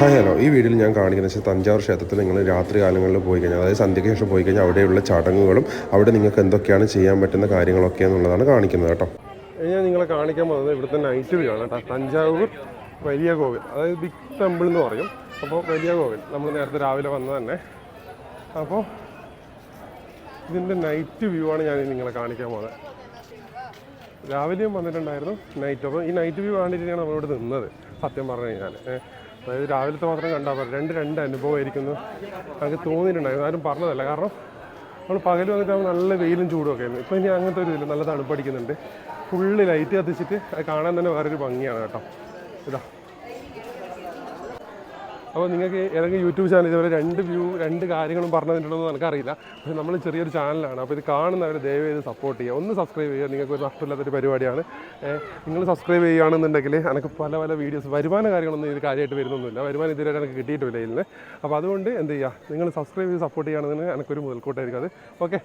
Hi hello. ഈ വീഡിയോയിൽ ഞാൻ കാണിക്കുന്നത് വെച്ചാൽ തഞ്ചാവൂർ ക്ഷേത്രത്തിൽ നിങ്ങൾ രാത്രി കാലങ്ങളിൽ പോയി കഴിഞ്ഞാൽ അതായത് സന്ധ്യയ്ക്ക് ശേഷം പോയി കഴിഞ്ഞാൽ അവിടെയുള്ള ചടങ്ങുകളും അവിടെ നിങ്ങൾക്ക് എന്തൊക്കെയാണ് ചെയ്യാൻ പറ്റുന്ന കാര്യങ്ങളൊക്കെ എന്നുള്ളതാണ് കാണിക്കുന്നത് കേട്ടോ. ഞാൻ നിങ്ങളെ കാണിക്കാൻ പോകുന്നത് ഇവിടുത്തെ നൈറ്റ് വ്യൂ ആണ് കേട്ടോ. തഞ്ചാവൂർ വലിയ കോവിൽ അതായത് ബിഗ് ടെമ്പിൾ എന്ന് പറയും. അപ്പോൾ വലിയ കോവിൽ നമ്മൾ നേരത്തെ രാവിലെ വന്നത് തന്നെ. അപ്പോൾ ഇതിന്റെ നൈറ്റ് വ്യൂ ആണ് ഞാൻ നിങ്ങളെ കാണിക്കാൻ പോകുന്നത്. രാവിലെയും വന്നിട്ടുണ്ടായിരുന്നു നൈറ്റ് അപ്പോൾ ഈ നൈറ്റ് വ്യൂ കാണിച്ചിട്ടാണ് നമ്മളിവിടെ നിന്നത് സത്യം പറഞ്ഞു കഴിഞ്ഞാൽ അതായത് രാവിലത്തെ മാത്രം കണ്ടാൽ പറയും രണ്ട് രണ്ട് അനുഭവമായിരിക്കുന്നു. നമുക്ക് തോന്നിയിട്ടുണ്ടായിരുന്നു. ആരും പറഞ്ഞതല്ല. കാരണം നമ്മൾ പകൽ വന്നിട്ട് നല്ല വെയിലും ചൂടും ഒക്കെ ആയിരുന്നു. ഇപ്പോൾ ഇനി അങ്ങനത്തെ ഒരു ഇതില്ല നല്ല തണുപ്പടിക്കുന്നുണ്ട്. ഫുള്ള് ലൈറ്റ് കത്തിച്ചിട്ട് അത് കാണാൻ തന്നെ വേറൊരു ഭംഗിയാണ് കേട്ടോ. ഇതാ. അപ്പോൾ നിങ്ങൾക്ക് ഏതെങ്കിലും യൂട്യൂബ് ചാനൽ ഇതുപോലെ രണ്ട് വ്യൂ രണ്ട് കാര്യങ്ങളും പറഞ്ഞു തന്നിട്ടുണ്ടോ എന്ന് എനിക്കറിയില്ല. പക്ഷേ നമ്മൾ ചെറിയൊരു ചാനലാണ് അപ്പോൾ ഇത് കാണുന്നവർ ദയവ് സപ്പോർട്ട് ചെയ്യുക. ഒന്ന് സബ്സ്ക്രൈബ് ചെയ്യുക. നിങ്ങൾക്ക് ഒരു നഷ്ടമില്ലാത്തൊരു പരിപാടിയാണ്. നിങ്ങൾ സബ്സ്ക്രൈബ് ചെയ്യുകയാണെന്നുണ്ടെങ്കിൽ എനിക്ക് പല പല വീഡിയോസ് വരുമാന കാര്യങ്ങളൊന്നും ഇത് കാര്യമായിട്ട് വരുന്നൊന്നുമില്ല. വരുമാനം ഇതുവരെ എനിക്ക് കിട്ടിയിട്ടില്ല ഇതിൽ അപ്പോൾ അതുകൊണ്ട് എന്ത് ചെയ്യുക? നിങ്ങൾ സബ്സ്ക്രൈബ് ചെയ്ത് സപ്പോർട്ട് ചെയ്യുകയാണെന്ന് എനിക്കൊരു മുതൽക്കൂട്ടായിരിക്കും അത്. ഓക്കെ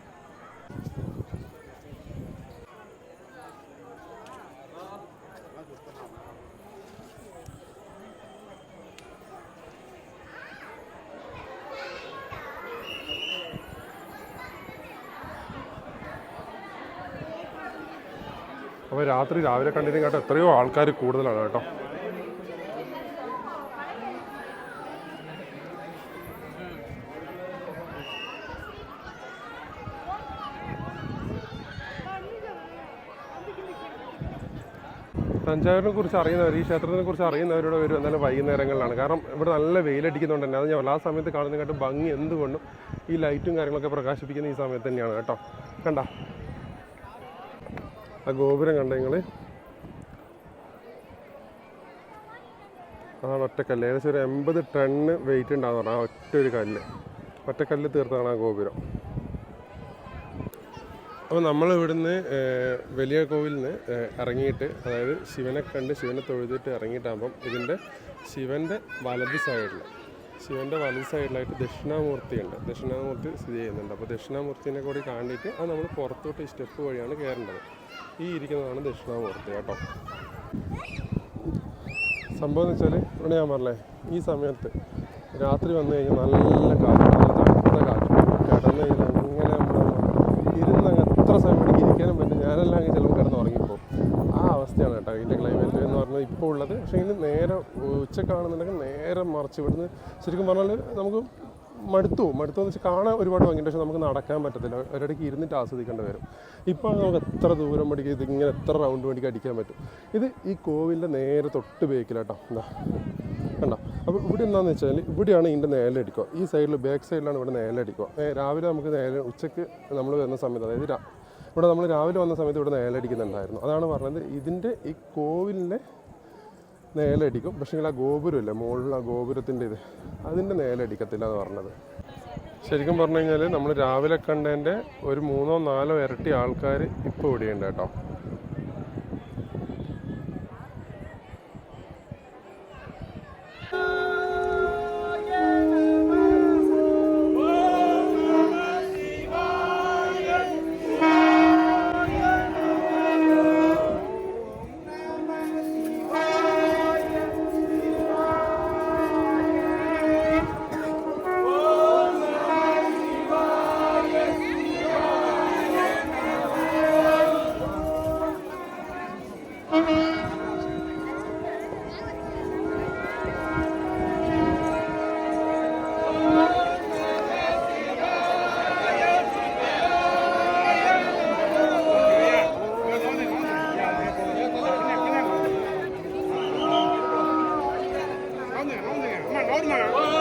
അപ്പോൾ രാത്രി രാവിലെ കണ്ടിന് കേട്ടോ എത്രയോ ആൾക്കാർ കൂടുതലാണ് കേട്ടോ. തഞ്ചാവൂരിനെ കുറിച്ച് അറിയുന്നവർ ഈ ക്ഷേത്രത്തിനെ കുറിച്ച് അറിയുന്നവരോട് വരും എന്നാലും വൈകുന്നേരങ്ങളിലാണ്. കാരണം ഇവിടെ നല്ല വെയിലടിക്കുന്നുണ്ട് തന്നെ അത് ഞാൻ എല്ലാ സമയത്ത് കാണുന്നതിനെക്കാട്ടും ഭംഗി എന്തുകൊണ്ടും ഈ ലൈറ്റും കാര്യങ്ങളൊക്കെ പ്രകാശിപ്പിക്കുന്ന ഈ സമയത്ത് തന്നെയാണ് കേട്ടോ. കണ്ട? ആ ഗോപുരം കണ്ട നിങ്ങൾ അതാണ് ഒറ്റക്കല്ല്. ഏകദേശം ഒരു എൺപത് ടണ്ണ് വെയിറ്റ് ഉണ്ടാകുന്ന ആ ഒറ്റ ഒരു കല്ല്. ഒറ്റക്കല്ല് തീർത്താണ് ആ ഗോപുരം. അപ്പോൾ നമ്മൾ ഇവിടുന്ന് വലിയ കോവിലിൽ നിന്ന് ഇറങ്ങിയിട്ട് അതായത് ശിവനെ കണ്ട് ശിവനെ തൊഴുതിട്ട് ഇറങ്ങിയിട്ടാകുമ്പം ഇതിന്റെ ശിവന്റെ വലത് സൈഡിൽ ശിവന്റെ വലത് സൈഡിലായിട്ട് ദക്ഷിണാമൂർത്തിയുണ്ട് ദക്ഷിണാമൂർത്തി സ്ഥിതി ചെയ്യുന്നുണ്ട്. അപ്പോൾ ദക്ഷിണാമൂർത്തിനെ കൂടി കാണിയിട്ട് അത് നമ്മൾ പുറത്തോട്ട് ഈ സ്റ്റെപ്പ് വഴിയാണ് കയറേണ്ടത്. ഈ ഇരിക്കുന്നതാണ് ദക്ഷിണാമൂർത്തി കേട്ടോ. സംഭവം എന്ന് വെച്ചാൽ ഇവിടെ ഞാൻ പറഞ്ഞേ ഈ സമയത്ത് രാത്രി വന്നു കഴിഞ്ഞാൽ നല്ല കാറ്റ് നല്ല തണുത്ത കാറ്റ്. കിടന്നു കഴിഞ്ഞാൽ അങ്ങനെ ഇരുന്ന് അങ്ങ് എത്ര സമയം ഇരിക്കാനും പറ്റും. ഞാനെല്ലാം ചിലപ്പോൾ കിടന്ന് ആ അവസ്ഥയാണ് കേട്ടോ ഇതിന്റെ ഇപ്പോൾ ഉള്ളത്. പക്ഷേ ഇതിന് നേരെ ഉച്ചക്കാണെന്നുണ്ടെങ്കിൽ നേരെ മറിച്ച് ഇവിടുന്ന് ശരിക്കും പറഞ്ഞാൽ നമുക്ക് മടുത്തു. മടുത്തു എന്ന് വെച്ചാൽ കാണാൻ ഒരുപാട് ഭംഗിയുണ്ട്. പക്ഷെ നമുക്ക് നടക്കാൻ പറ്റത്തില്ല. ഒരിടയ്ക്ക് ഇരുന്നിട്ട് ആസ്വദിക്കേണ്ടി വരും. ഇപ്പോൾ നമുക്ക് എത്ര ദൂരം പഠിക്കുക ഇത് ഇങ്ങനെ എത്ര റൗണ്ട് വേണ്ടിക്ക് അടിക്കാൻ പറ്റും. ഇത് ഈ കോവിലിന്റെ നേരെ തൊട്ട് ബേക്കിലാട്ടോ എന്താ കണ്ടോ? അപ്പോൾ ഇവിടെ എന്താണെന്ന് വെച്ചാൽ ഇവിടെയാണ് ഇതിന്റെ നേലടിക്കുക ഈ സൈഡിൽ ബാക്ക് സൈഡിലാണ് ഇവിടെ ഏ, രാവിലെ നമുക്ക് നേരെ ഉച്ചയ്ക്ക് നമ്മൾ വരുന്ന സമയത്ത് അതായത് ഇവിടെ നമ്മൾ രാവിലെ വന്ന സമയത്ത് ഇവിടെ നേലടിക്കുന്നുണ്ടായിരുന്നു അതാണ് പറഞ്ഞത് ഇതിന്റെ ഈ കോവിലിന്റെ നേലടിക്കും. പക്ഷേ ആ ഗോപുരമില്ല മുകളിലുള്ള ഗോപുരത്തിന്റെ ഇത് അതിന്റെ നേലടിക്കത്തില്ല എന്ന് പറഞ്ഞത്. ശരിക്കും പറഞ്ഞു കഴിഞ്ഞാൽ നമ്മൾ രാവിലെ കണ്ടതിന്റെ ഒരു മൂന്നോ നാലോ ഇരട്ടി ആൾക്കാർ ഇപ്പോൾ ഇവിടെയുണ്ട് കേട്ടോ. Olma.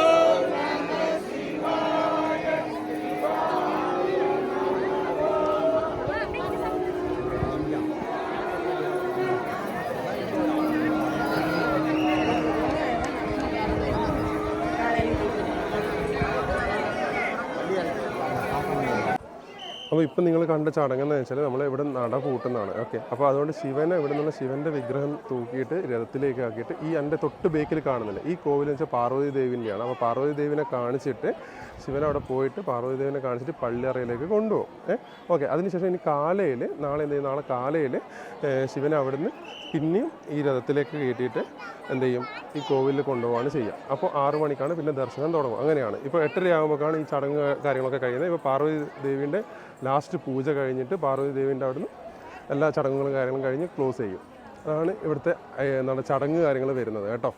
അപ്പോൾ ഇപ്പം നിങ്ങൾ കണ്ട ചടങ്ങെന്ന് വെച്ചാൽ നമ്മൾ ഇവിടെ നട കൂട്ടുന്നതാണ്. ഓക്കെ. അപ്പോൾ അതുകൊണ്ട് ശിവനെ ഇവിടെ നിന്നുള്ള ശിവന്റെ വിഗ്രഹം തൂക്കിയിട്ട് രഥത്തിലേക്ക് ആക്കിയിട്ട് ഈ എന്റെ തൊട്ട് ബേക്കിൽ കാണുന്നില്ല? ഈ കോവിൽ വെച്ചാൽ പാർവതി ദേവിന്റെയാണ് അപ്പോൾ പാർവതി ദേവിനെ കാണിച്ചിട്ട് ശിവൻ അവിടെ പോയിട്ട് പാർവതി ദേവിനെ കാണിച്ചിട്ട് പള്ളിയറയിലേക്ക് കൊണ്ടുപോകും. ഏഹ് ഓക്കെ. അതിനുശേഷം ഇനി കാലയിൽ നാളെ എന്ത് ചെയ്യും? നാളെ കാലയിൽ ശിവനെ നിന്ന് പിന്നെയും ഈ രഥത്തിലേക്ക് കയറ്റിയിട്ട് എന്ത് ചെയ്യും? ഈ കോവിലിൽ കൊണ്ടുപോവാണ് ചെയ്യുക അപ്പോൾ ആറു മണിക്കാണ് പിന്നെ ദർശനം തുടങ്ങും അങ്ങനെയാണ്. ഇപ്പോൾ എട്ടര ആകുമ്പോഴാണ് ഈ ചടങ്ങ് കാര്യങ്ങളൊക്കെ കഴിയുന്നത്. ഇപ്പോൾ പാർവതി ദേവീന്റെ ലാസ്റ്റ് പൂജ കഴിഞ്ഞിട്ട് പാർവതി ദേവീന്റെ അവിടുന്ന് എല്ലാ ചടങ്ങുകളും കാര്യങ്ങളും കഴിഞ്ഞ് ക്ലോസ് ചെയ്യും. അതാണ് ഇവിടുത്തെ എന്താണ് ചടങ്ങ് കാര്യങ്ങൾ വരുന്നത് കേട്ടോ.